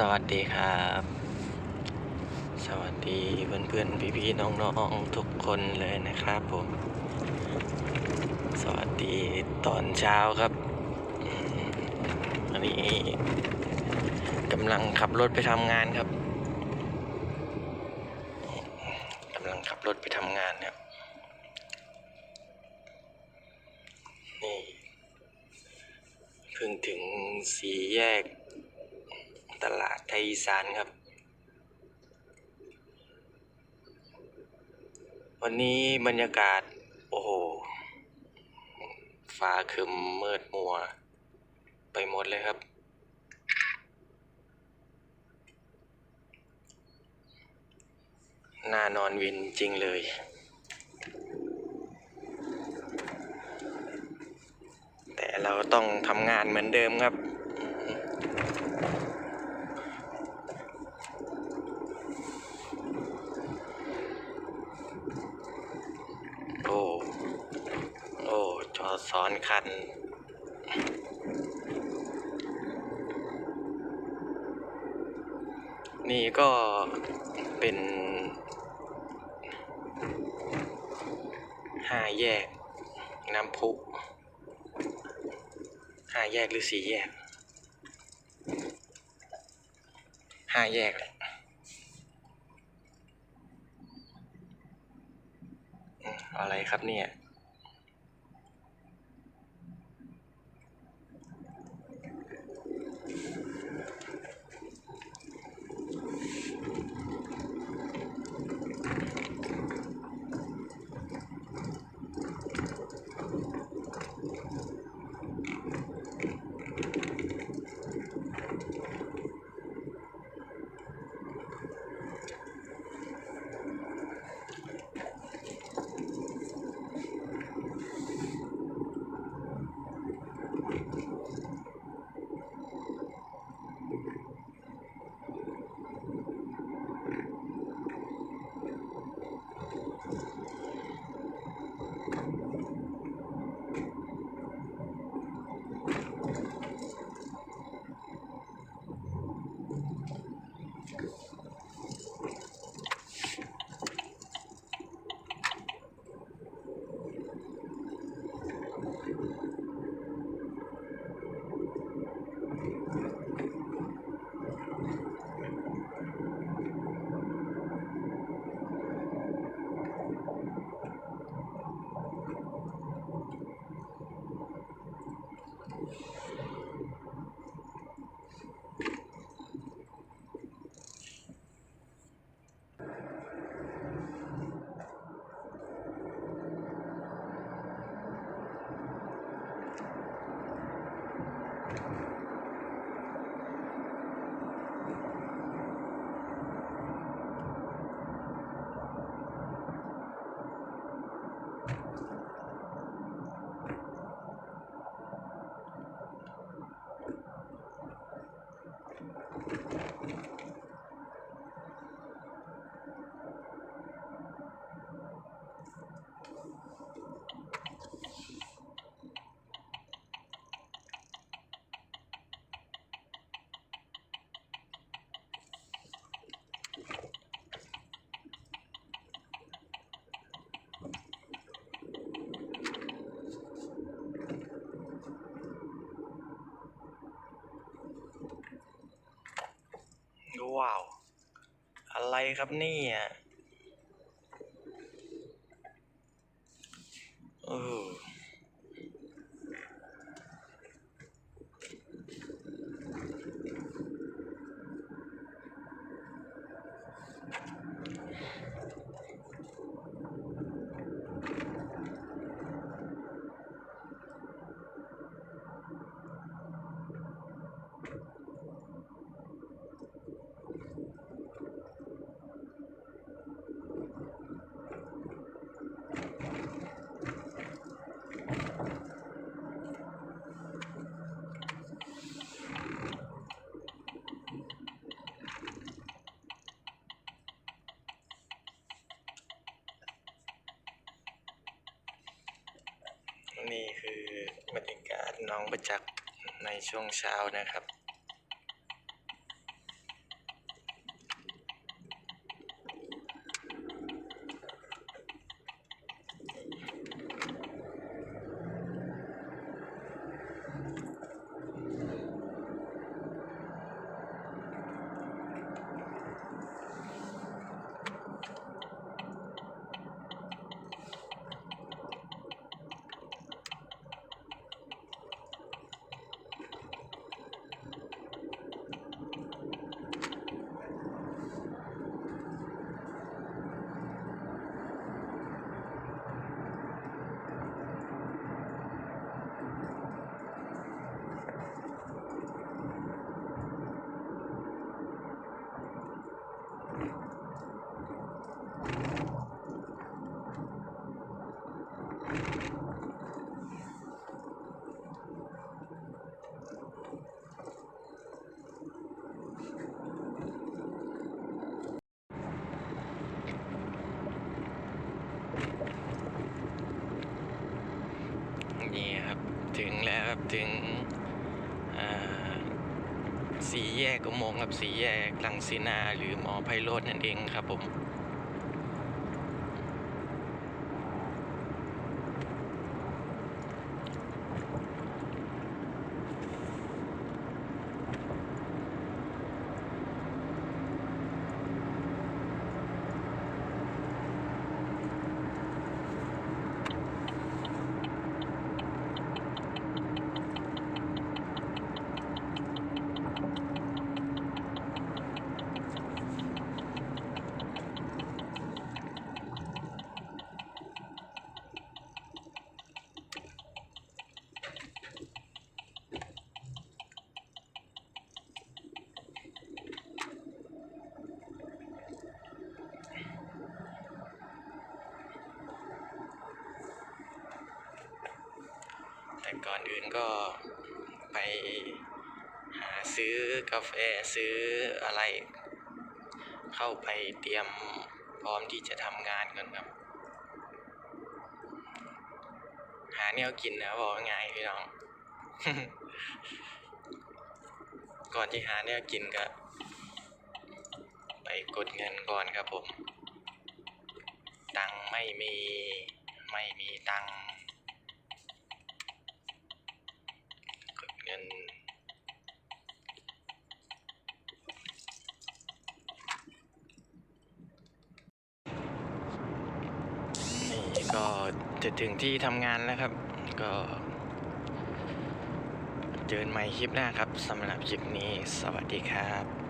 สวัสดีครับ สวัสดีเพื่อนเพื่อนพี่พี่ๆน้องๆทุกคนเลยนะครับผม สวัสดีตอนเช้าครับอันนี้กำลังขับรถไปทำงานครับกำลังขับรถไปทำงานครับนี่เพิ่งถึงสีแยก ตลาดไทยอีสานครับ วันนี้บรรยากาศ โอ้โห ฟ้าคึมมืดมัว ไปหมดเลยครับ น่านอนวินจริงเลยแต่เราต้องทำงานเหมือนเดิมครับ โอ้ โอ้ จอ ซ้อนคัน นี่ก็เป็นห้าแยก น้ำพุห้าแยกหรือสี่แยกห้าแยกแหละอืมอะไรครับเนี่ย ว้าว อะไรครับเนี่ยเออนี่คือ บรรยากาศน้องประจักษ์ในช่วงเช้านะครับ ถึงสี่แยกอุโมงค์กับสี่แยกลังสีนาหรือหมอไพโรจน์นั่นเองครับผม ก่อนอื่นก็ไปหาซื้อกาแฟซื้ออะไร เข้าไปเตรียมพร้อมที่จะทำงานกันครับ หาแนวกินนะบอกง่ายพี่น้อง ก่อนที่หาแนวกินก็ไปกดเงินก่อนครับผม ตังไม่มีไม่มีตังค์กดเงิ นนี่ก็จะถึงที่ทำงานแล้วครับ ก็เจอกันใหม่คลิปหน้าครับสำหรับคลิปนี้สวัสดีครับ